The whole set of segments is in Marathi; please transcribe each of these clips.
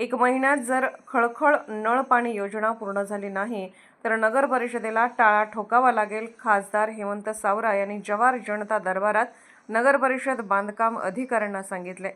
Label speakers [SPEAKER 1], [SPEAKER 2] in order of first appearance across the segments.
[SPEAKER 1] एक महिन्यात जर खळखळ नळ पाणी योजना पूर्ण झाली नाही तर नगर परिषदेला टाळा ठोकावा लागेल. खासदार हेमंत सावरा यांनी जवार जनता दरबारात नगर परिषद बांधकाम अधिकाऱ्यांना सांगितले.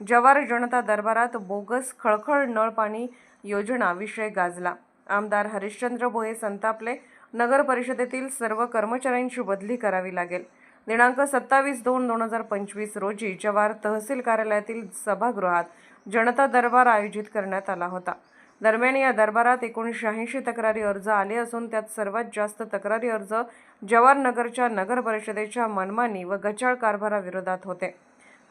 [SPEAKER 1] जवार जनता दरबारात बोगस खळखळ नळ पाणी योजना विषय गाजला. आमदार हरिश्चंद्र भोये संतापले. नगर परिषदेतील सर्व कर्मचाऱ्यांची बदली करावी लागेल. दिनांक सत्तावीस दोन दोन हजार पंचवीस रोजी जवार तहसील कार्यालयातील सभागृहात जनता दरबार आयोजित करण्यात आला होता. दरम्यान या दरबारात एकोणीसशे ऐंशी तक्रारी अर्ज आले असून त्यात सर्वात जास्त तक्रारी अर्ज जवाहर नगरच्या नगर परिषदेच्या मनमानी व गचाळ कारभाराविरोधात होते.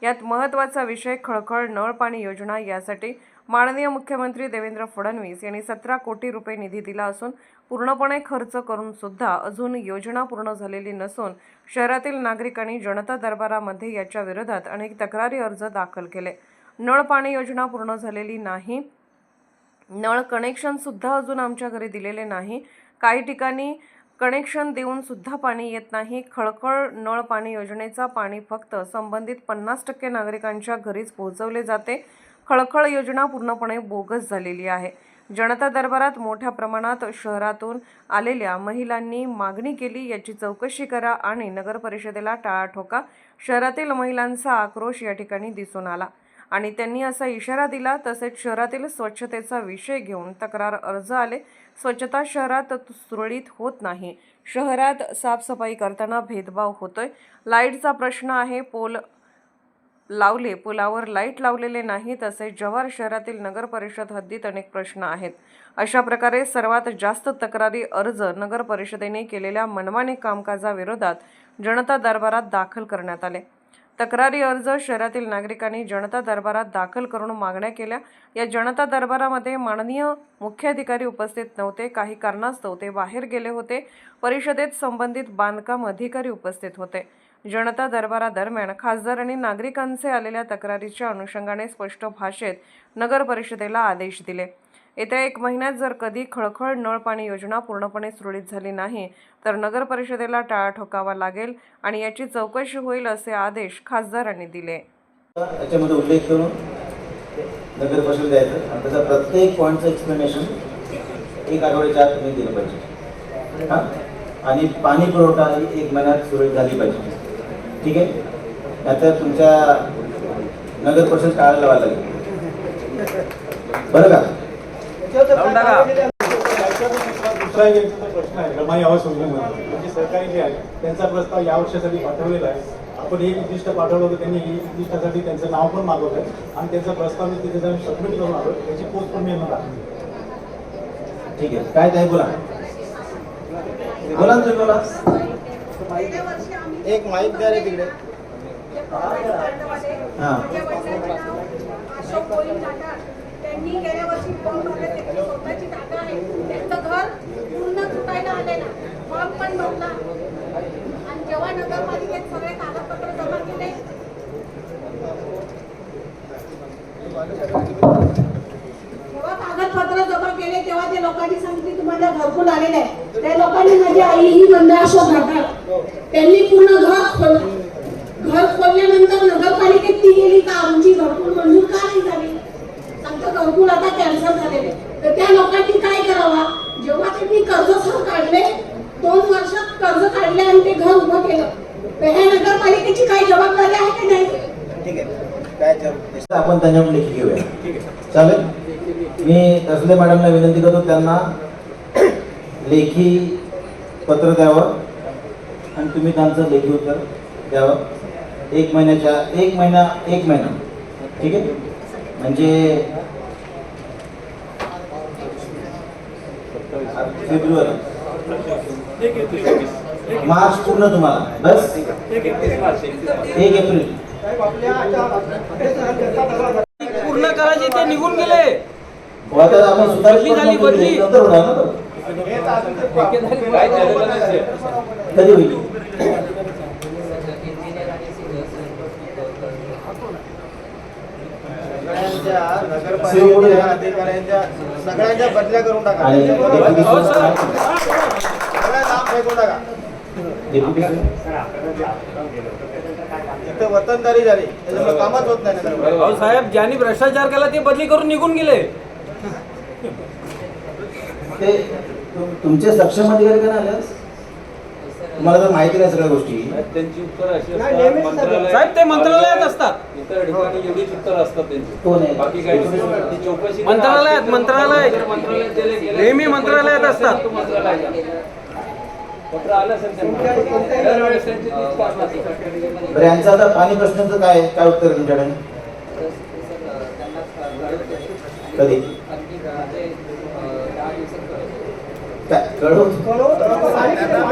[SPEAKER 1] यात महत्त्वाचा विषय खळखळ नळ पाणी योजना यासाठी माननीय मुख्यमंत्री देवेंद्र फडणवीस यांनी सतरा कोटी रुपये निधी दिला असून पूर्णपणे खर्च करून सुद्धा अजून योजना पूर्ण झालेली नसून शहरातील नागरिकांनी जनता दरबारामध्ये याच्या विरोधात अनेक तक्रारी अर्ज दाखल केले. नळ पाणी योजना पूर्ण झालेली नाही. नळ कनेक्शन सुद्धा अजून आमच्या घरी दिलेले नाही. काही ठिकाणी कनेक्शन देऊन सुद्धा पाणी येत नाही. खळखळ नळ पाणी योजनेचा पाणी फक्त संबंधित पन्नास टक्के नागरिकांच्या घरीच पोहोचवले जाते. खळखळ योजना पूर्णपणे बोगस झालेली आहे. जनता दरबारात मोठ्या प्रमाणात शहरातून आलेल्या महिलांनी मागणी केली. याची चौकशी करा आणि नगर परिषदेला टाळा ठोका. शहरातील महिलांचा आक्रोश या ठिकाणी दिसून आला. आणि त्यांनी असा इशारा दिला तसेच शहरातील स्वच्छतेचा विषय घेऊन तक्रार अर्ज आले. स्वच्छता शहरात सुरळीत होत नाही. शहरात साफसफाई करताना भेदभाव होतोय. लाईटचा प्रश्न आहे पोल लावले पुलावर लाइट लावलेले नाही तसेच जव्हार शहरातील नगर परिषद हद्दीत अनेक प्रश्न आहेत. अशा प्रकारे सर्वात जास्त तक्रारी अर्ज नगर परिषदेने केलेल्या मनमानी कामकाजाविरोधात जनता दरबारात दाखल करण्यात आले. तक्रारी अर्ज शहरातील नागरिकांनी जनता दरबारात दाखल करून मागण्या केल्या. या जनता दरबारामध्ये माननीय मुख्याधिकारी उपस्थित नव्हते काही कारणास्तव ते बाहेर गेले होते. परिषदेत संबंधित बांधकाम अधिकारी उपस्थित होते. जनता दरबारादरम्यान खासदार आणि नागरिकांचे आलेल्या तक्रारीच्या अनुषंगाने स्पष्ट भाषेत नगर परिषदेला आदेश दिले. येत्या एक महिन्यात जर कधी खळखळ नळ पाणी योजना पूर्णपणे सुरळीत झाली नाही तर नगर परिषदेला टाळा ठोकावा लागेल आणि याची चौकशी होईल असे आदेश खासदारांनी दिले.
[SPEAKER 2] याच्यामध्ये उल्लेख करून नगर परिषद द्यायचं आणि त्याचा प्रत्येक पॉईंटचं एक्सप्लेनेशन एक आठवड्याच्या आत तुम्ही दिलं पाहिजे. आणि पाणी पुरवठा ही एक महिन्यात सुरळीत झाली पाहिजे. ठीक आहे? नाहीतर तुमच्या नगर परिषद टाळायला लावायला लागेल. बरं का?
[SPEAKER 3] दुसरा एक प्रश्न आहे रमाई आवाज योजनेमध्ये म्हणजे सरकारी जे आहे त्यांचा प्रस्ताव या वर्षासाठी पाठवलेला आहे. आपण एक उद्दिष्ट पाठवलं होतं त्यांनी ही उद्दिष्टासाठी त्यांचं नाव पण मागवलं आहे. आणि त्यांचा प्रस्ताव मी तिथे जाऊन सबमिट करून आलो त्याची पोस्ट पण मी यांना टाकली
[SPEAKER 2] ठीक आहे. काय काय बोला. बोला ना तुम्ही बोला.
[SPEAKER 4] एक माईक द्या रे तिकडे.
[SPEAKER 2] हां.
[SPEAKER 5] त्यांनी गेल्या वर्षी फॉर्म भरले त्यांची स्वतःची जागा आहे. त्यांचं घर पूर्ण तुटायला आलेलं. फॉर्म पण भरला आणि जेव्हा नगरपालिकेत सगळे कागदपत्र जमा केले जेव्हा कागदपत्र जमा केले तेव्हा त्या लोकांनी सांगितले तुम्हाला घरकुल आलेलं आहे. त्या लोकांनी माझी आई ही बंद अशोक त्यांनी पूर्ण घर खोललं घर खोलल्यानंतर नगरपालिकेत ती गेली का आमची घरकुल मंजूर का नाही झाली? आमचं घरकुल आता कॅन्सल झालेले तर त्या लोकांनी काय करावा? जेव्हा त्यांनी कर्ज सर काढले दोन वर्षात कर्ज काढले आणि ते घर उभं केलं. तर ह्या नगरपालिकेची काही जबाबदारी आहे की नाही?
[SPEAKER 2] ठीक आहे. आपण त्यांच्याकडून लेखी घेऊया. चालेल? मी तसले मॅडमला विनंती करतो त्यांना लेखी पत्र द्यावं आणि तुम्ही त्यांचं लेखी उत्तर द्यावं. एक महिन्याच्या एक महिना एक महिना. ठीक आहे? म्हणजे फेब्रुवारी. मार्च पूर्ण तुम्हाला. बस? एक एप्रिल.
[SPEAKER 6] पूर्ण करायचे ते निघून गेले.
[SPEAKER 2] हो, आपण सुधारित
[SPEAKER 6] बदली झाली, बदली.
[SPEAKER 2] नंतर होणार ना. कधी होईल
[SPEAKER 4] सगळ्यांच्या नगरपालिकेच्या अधिकाऱ्यांच्या सगळ्यांच्या बदल्या करून टाका सगळ्या फेकून टाका वतनदारी झाली त्याच्यामुळे कामच होत नाही
[SPEAKER 6] साहेब ज्यांनी भ्रष्टाचार केला ते बदली करून निघून गेले
[SPEAKER 2] ते तुमचे सक्षम अधिकारी का नाही आले तुम्हाला तर माहिती नाही सगळ्या गोष्टी
[SPEAKER 7] त्यांची उत्तर अशी असतात मंत्रालय
[SPEAKER 6] साहेब ते मंत्रालयात असतात
[SPEAKER 7] इतर ठिकाणी एवढीच उत्तर असतात त्यांची
[SPEAKER 2] कोण आहे?
[SPEAKER 7] बाकी काही नाही. ती चौकशी करा.
[SPEAKER 6] मंत्रालयात, मंत्रालय.
[SPEAKER 7] जर मंत्रालयात गेले- गेले-
[SPEAKER 6] नेहमी मंत्रालयात असतात.
[SPEAKER 7] तो मंत्रालयात. पत्र आलं असेल त्यांना. दरवेळेस त्यांची तीच कारणं असतात.
[SPEAKER 2] बरं यांचं आता पाणी प्रश्नाचं काय काय उत्तर आहे तुमच्याकडे कधी
[SPEAKER 4] काय?